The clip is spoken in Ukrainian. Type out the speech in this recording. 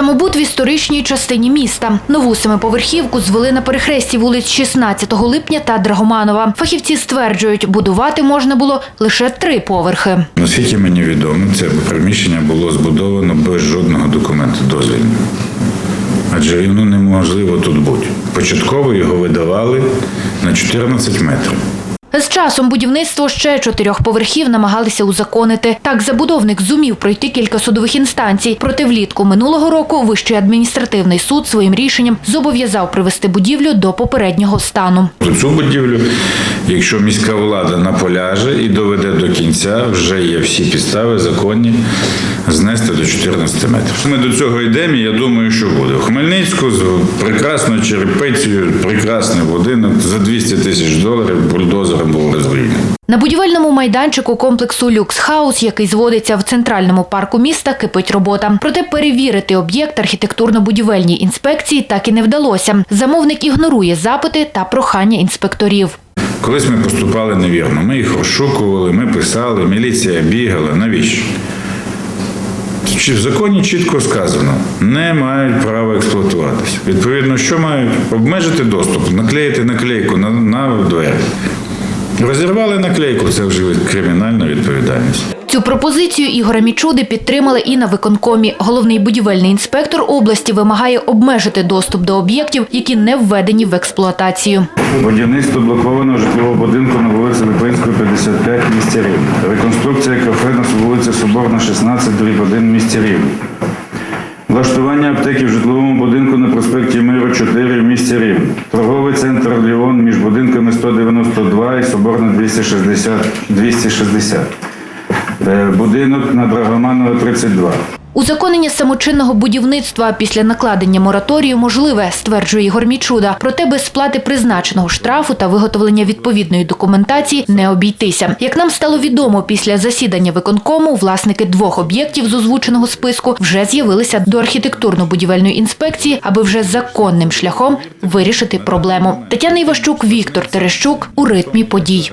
Самобут в історичній частині міста. Нову семиповерхівку звели на перехресті вулиць 16 липня та Драгоманова. Фахівці стверджують, будувати можна було лише три поверхи. Наскільки мені відомо, це приміщення було збудовано без жодного документу дозвільного. Адже воно неможливо тут бути. Початково його видавали на 14 метрів. З часом будівництво ще чотирьох поверхів намагалися узаконити. Так забудовник зумів пройти кілька судових інстанцій. Проте влітку минулого року Вищий адміністративний суд своїм рішенням зобов'язав привести будівлю до попереднього стану. Цю будівлю, якщо міська влада наполяже і доведе до кінця, вже є всі підстави законні знести до 14 метрів. Ми до цього йдемо, я думаю, що буде. В Хмельницьку з прекрасною черепицею, прекрасний будинок за 200 тисяч доларів бульдозером був розруйнений. На будівельному майданчику комплексу Люкс Хаус, який зводиться в центральному парку міста, кипить робота. Проте перевірити об'єкт архітектурно-будівельній інспекції так і не вдалося. Замовник ігнорує запити та прохання інспекторів. Колись ми поступали невірно. Ми їх розшукували, ми писали, міліція бігала. Навіщо? Чи в законі чітко сказано, не мають права експлуатуватися. Відповідно, що мають? Обмежити доступ, наклеїти наклейку на, на двері. Розірвали наклейку, це вже кримінальна відповідальність. Цю пропозицію Ігора Мічуди підтримали і на виконкомі. Головний будівельний інспектор області вимагає обмежити доступ до об'єктів, які не введені в експлуатацію. Будівництво блокованого житлового будинку на вулиці Липинської, 55 в місті Рівне. Реконструкція кафе на вулиці Соборна, 16, дріб 1 в місті Рівне. Влаштування аптеки в житловому будинку на проспекті Миру 4 в місті Рівне. Торговий центр Ліон між будинками 192 і Соборна 260. 260. Е, Будинок на Драгоманова 32. Узаконення самочинного будівництва після накладення мораторію можливе, стверджує Ігор Мічуда. Проте без сплати призначеного штрафу та виготовлення відповідної документації не обійтися. Як нам стало відомо, після засідання виконкому власники двох об'єктів з озвученого списку вже з'явилися до архітектурно-будівельної інспекції, аби вже законним шляхом вирішити проблему. Тетяна Іващук, Віктор Терещук у ритмі подій.